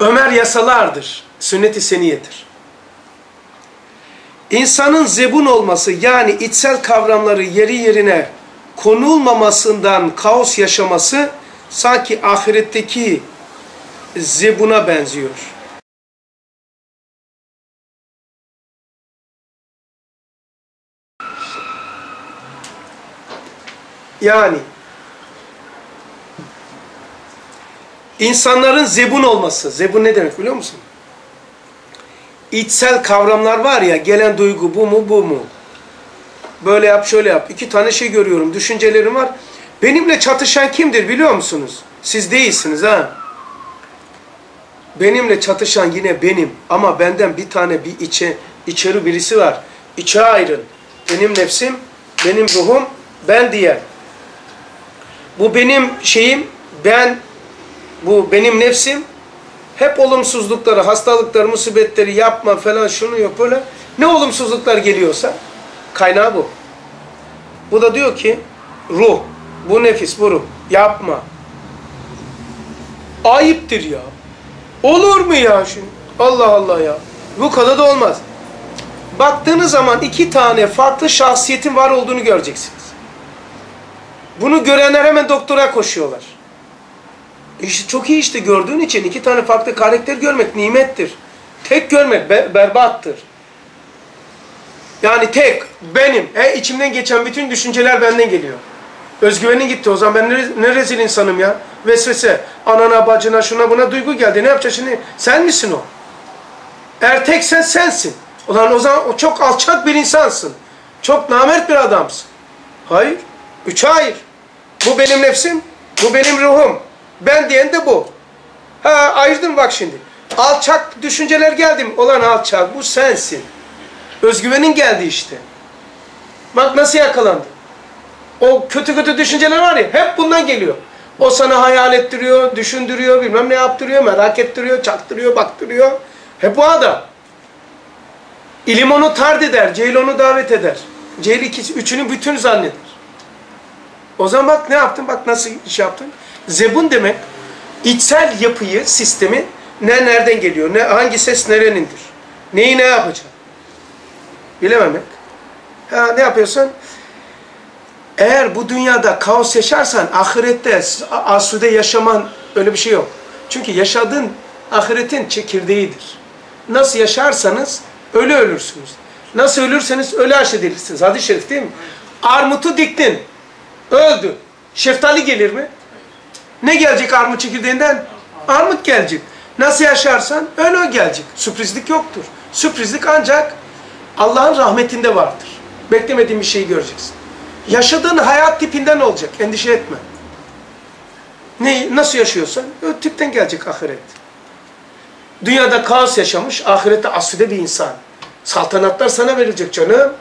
Ömer yasalardır. Sünnet-i seniyedir. İnsanın zebun olması yani içsel kavramları yeri yerine konulmamasından kaos yaşaması sanki ahiretteki zebuna benziyor. Yani insanların zebun olması. Zebun ne demek biliyor musun? İçsel kavramlar var ya, gelen duygu bu mu bu mu? Böyle yap şöyle yap. İki tane şey görüyorum, düşüncelerim var. Benimle çatışan kimdir biliyor musunuz? Siz değilsiniz ha. Benimle çatışan yine benim. Ama benden bir tane bir içe, içeri birisi var. İçe ayrın. Benim nefsim, benim ruhum, ben diye. Bu benim şeyim, ben, bu benim nefsim, hep olumsuzlukları, hastalıkları, musibetleri yapma falan şunu yok böyle. Ne olumsuzluklar geliyorsa kaynağı bu. Bu da diyor ki ruh, bu nefis, bu ruh yapma. Ayıptır ya. Olur mu ya şimdi? Allah Allah ya. Bu kadar da olmaz. Baktığınız zaman iki tane farklı şahsiyetin var olduğunu göreceksiniz. Bunu görenler hemen doktora koşuyorlar. İşte çok iyi işte gördüğün için iki tane farklı karakter görmek nimettir. Tek görmek be berbattır. Yani tek, benim, he, içimden geçen bütün düşünceler benden geliyor. Özgüvenin gitti o zaman ben ne, ne rezil insanım ya. Vesvese, anana, bacına, şuna buna duygu geldi. Ne yapacağız şimdi? Sen misin o? Eğer teksen sensin. Ulan o zaman o çok alçak bir insansın. Çok namert bir adamsın. Hayır. Üçe hayır. Bu benim nefsim, bu benim ruhum. Ben diyen de bu. Ha ayırdım bak şimdi. Alçak düşünceler geldi? Olan alçak bu sensin. Özgüvenin geldi işte. Bak nasıl yakalandı. O kötü kötü düşünceler var ya hep bundan geliyor. O sana hayal ettiriyor, düşündürüyor, bilmem ne yaptırıyor, merak ettiriyor, çaktırıyor, baktırıyor. Hep bu adam. İlim onu tard eder, cehil onu davet eder. Cehil ikisi, üçünü bütün zanneder. O zaman bak ne yaptın, bak nasıl iş yaptın. Zebun demek içsel yapıyı, sistemi ne nereden geliyor, ne hangi ses nerenindir, neyi ne yapacak bilememek. Ha, ne yapıyorsun? Eğer bu dünyada kaos yaşarsan ahirette asude yaşaman öyle bir şey yok. Çünkü yaşadığın ahiretin çekirdeğidir. Nasıl yaşarsanız öyle ölürsünüz. Nasıl ölürseniz öyle aşedilirsiniz. Hadis-i şerif değil mi? Armutu diktin. Öldü. Şeftali gelir mi? Ne gelecek armut çekirdeğinden? Armut gelecek. Nasıl yaşarsan öyle gelecek. Sürprizlik yoktur. Sürprizlik ancak Allah'ın rahmetinde vardır. Beklemediğin bir şeyi göreceksin. Yaşadığın hayat tipinden olacak. Endişe etme. Ne, nasıl yaşıyorsan o tipten gelecek ahiret. Dünyada kaos yaşamış, ahirette aside bir insan. Saltanatlar sana verilecek canım.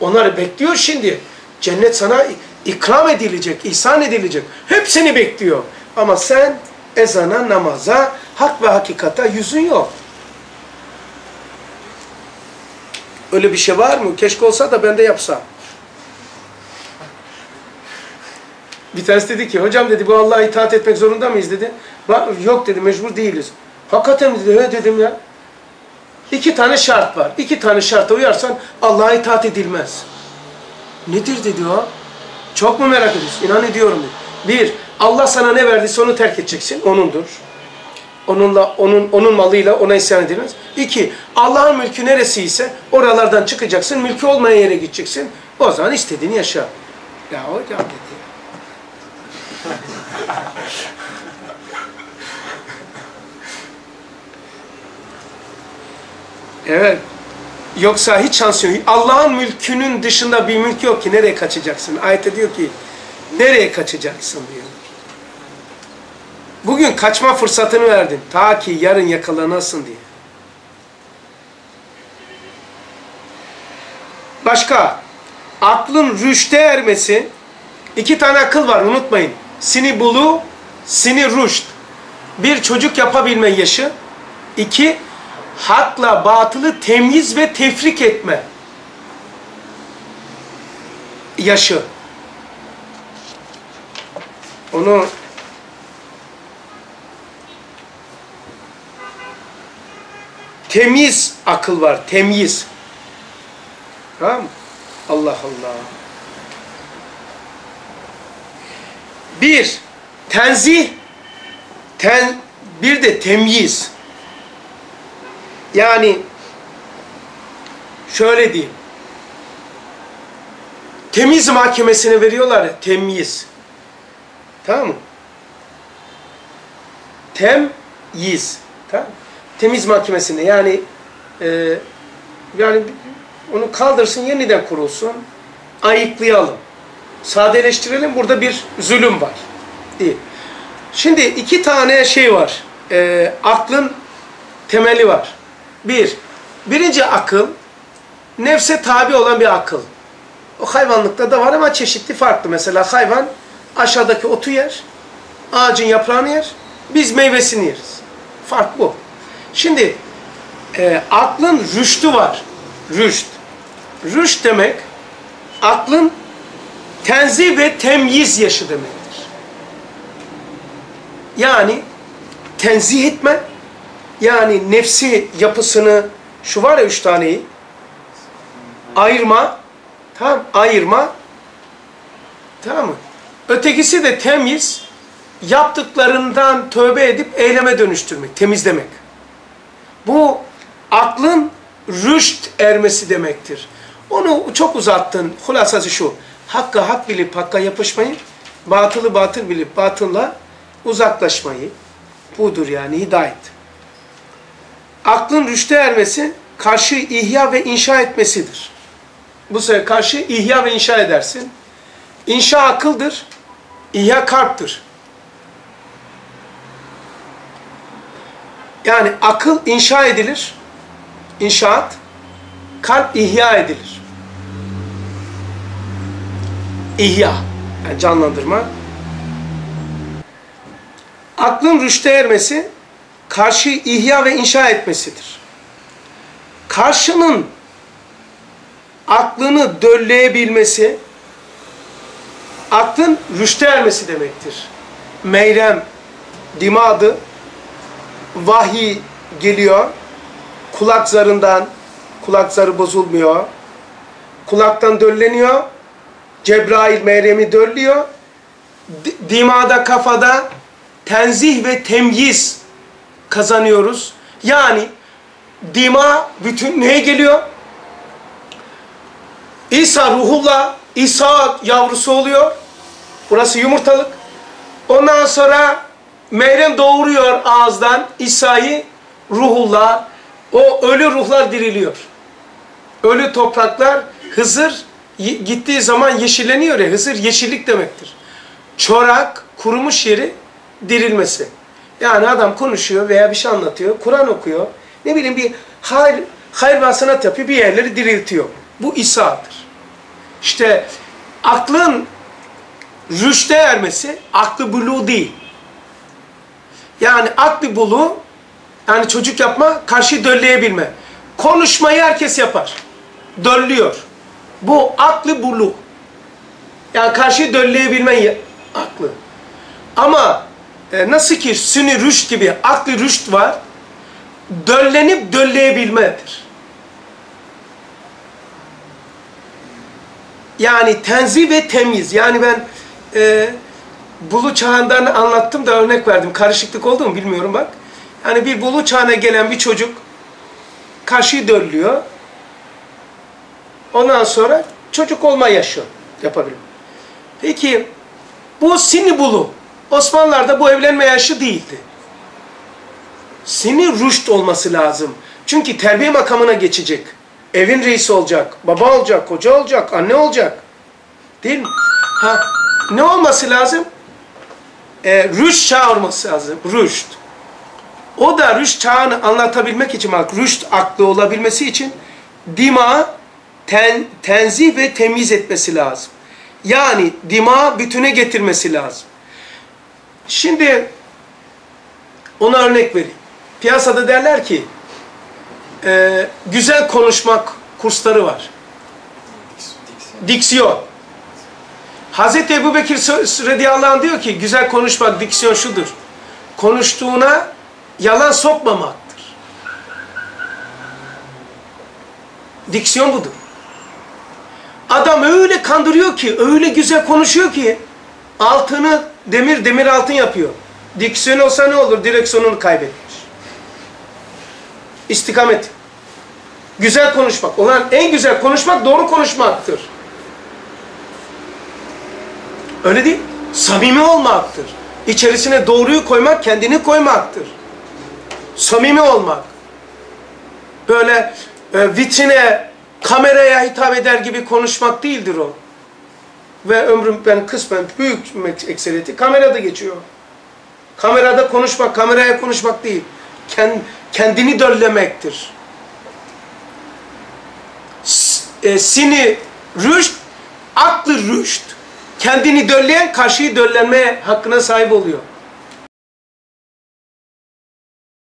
Onları bekliyor şimdi. Cennet sana ikram edilecek, ihsan edilecek. Hepsini bekliyor. Ama sen ezana, namaza, hak ve hakikata yüzün yok. Öyle bir şey var mı? Keşke olsa da ben de yapsam. Bir tanesi dedi ki, hocam dedi bu Allah'a itaat etmek zorunda mıyız dedi. Yok dedi, mecbur değiliz. Hakikaten dedi, he dedim ya. İki tane şart var. İki tane şarta uyarsan Allah'a itaat edilmez. Nedir dedi o? Çok mu merak ediyorsun? İnan ediyorum dedi. Bir, Allah sana ne verdiyse onu terk edeceksin. Onundur. Onunla, onun, onun malıyla ona isyan edilmez. İki, Allah'ın mülkü neresiyse oralardan çıkacaksın. Mülkü olmayan yere gideceksin. O zaman istediğini yaşa. Ya hocam dedi. evet. Yoksa hiç şans yok. Allah'ın mülkünün dışında bir mülk yok ki. Nereye kaçacaksın? Ayette diyor ki nereye kaçacaksın diyor. Bugün kaçma fırsatını verdin. Ta ki yarın yakalanasın diye. Başka. Aklın rüşte ermesi. iki tane akıl var unutmayın. Sini bulu, sini rüşt. Bir çocuk yapabilme yaşı. İki, hakla batılı temyiz ve tefrik etme yaşı. Onu temiz akıl var. Temiz. Tamam? Allah Allah. Bir, tenzih, ten, bir de temyiz. Yani şöyle diyeyim. Temiz mahkemesine veriyorlar ya, temyiz. Tamam mı? Temyiz. Tamam? Temiz mahkemesinde yani e, yani onu kaldırsın yeniden kurulsun. Ayıklayalım. Sadeleştirelim. Burada bir zulüm var. Değil. Şimdi iki tane şey var. E, aklın temeli var. Bir, birinci akıl nefse tabi olan bir akıl. O hayvanlıkta da var ama çeşitli farklı. Mesela hayvan aşağıdaki otu yer, ağacın yaprağını yer, biz meyvesini yeriz. Fark bu. Şimdi e, aklın rüştü var. Rüşt. Rüşt demek aklın tenzih ve temyiz yaşı demektir. Yani tenzih etme, yani nefsi yapısını, şu var ya üç taneyi, ayırma, tamam ayırma, tamam mı? Ötekisi de temiz, yaptıklarından tövbe edip eyleme dönüştürmek, temizlemek. Bu aklın rüşt ermesi demektir. Onu çok uzattın. Hulasası şu. Hakka hak bilip hakka yapışmayı, batılı batıl bilip batılla uzaklaşmayı. Budur yani hidayet. Aklın rüşte ermesi karşı ihya ve inşa etmesidir. Bu sefer karşı ihya ve inşa edersin. İnşa akıldır, ihya kalptir. Yani akıl inşa edilir, inşaat, kalp ihya edilir. İhya, yani canlandırma. Aklın rüşte ermesi, karşı ihya ve inşa etmesidir. Karşının aklını dölleyebilmesi, aklın rüşte ermesi demektir. Meyrem, dimadı, vahiy geliyor, kulak zarından, kulak zarı bozulmuyor, kulaktan dölleniyor, Cebrail Meryem'i döllüyor, dimada, kafada tenzih ve temyiz kazanıyoruz. Yani dima bütün neye geliyor? İsa ruhullah, İsa yavrusu oluyor. Burası yumurtalık. Ondan sonra Meryem doğuruyor ağızdan İsa'yı ruhullah. O ölü ruhlar diriliyor. Ölü topraklar Hızır gittiği zaman yeşilleniyor ya. Hızır yeşillik demektir. Çorak, kurumuş yeri dirilmesi. Yani adam konuşuyor veya bir şey anlatıyor, Kur'an okuyor. Ne bileyim bir hayır, hayır ve sanat yapıyor, bir yerleri diriltiyor. Bu İsa'dır. İşte aklın rüşte ermesi, aklı bulu değil. Yani aklı bulu, yani çocuk yapma, karşı dölleyebilme. Konuşmayı herkes yapar. Döllüyor. Bu aklı bulu. Yani karşı dölleyebilme aklı. Ama e, nasıl ki sünni rüşt gibi aklı rüşt var, döllenip dölleyebilmedir. Yani tenzih ve temiz. Yani ben e, bulu çağından anlattım da örnek verdim. Karışıklık oldu mu bilmiyorum bak. Yani bir bulu çağına gelen bir çocuk karşıyı döllüyor. Ondan sonra çocuk olma yaşı yapabilir. Peki bu sinni bulu. Osmanlılar'da bu evlenme yaşı değildi. Sinni rüşt olması lazım. Çünkü terbiye makamına geçecek. Evin reisi olacak, baba olacak, koca olacak, anne olacak. Değil mi? Ha, ne olması lazım? E, rüşt çağı olması lazım. Rüşt. O da rüşt çağını anlatabilmek için, bak rüşt aklı olabilmesi için dima ten, tenzih ve temiz etmesi lazım. Yani dima bütüne getirmesi lazım. Şimdi ona örnek vereyim. Piyasada derler ki e, güzel konuşmak kursları var. Diksiyon. Hazreti Ebu Bekir radıyallahu anh diyor ki güzel konuşmak, diksiyon şudur. Konuştuğuna yalan sokmamaktır. Diksiyon budur. Adam öyle kandırıyor ki, öyle güzel konuşuyor ki altını demir demir altın yapıyor. Diksiyon olsa ne olur? Direksiyonunu kaybetmiş. İstikamet. Güzel konuşmak. Olan en güzel konuşmak doğru konuşmaktır. Öyle değil. Samimi olmaktır. İçerisine doğruyu koymak, kendini koymaktır. Samimi olmak. Böyle e, vitrine, kameraya hitap eder gibi konuşmak değildir o. Ve ömrüm ben kısmen büyük ekseriyeti kamerada geçiyor. Kamerada konuşmak, kameraya konuşmak değil. Kendini döllemektir. E, sini rüşt, aklı rüşt. Kendini dölleyen karşıyı döllenmeye hakkına sahip oluyor.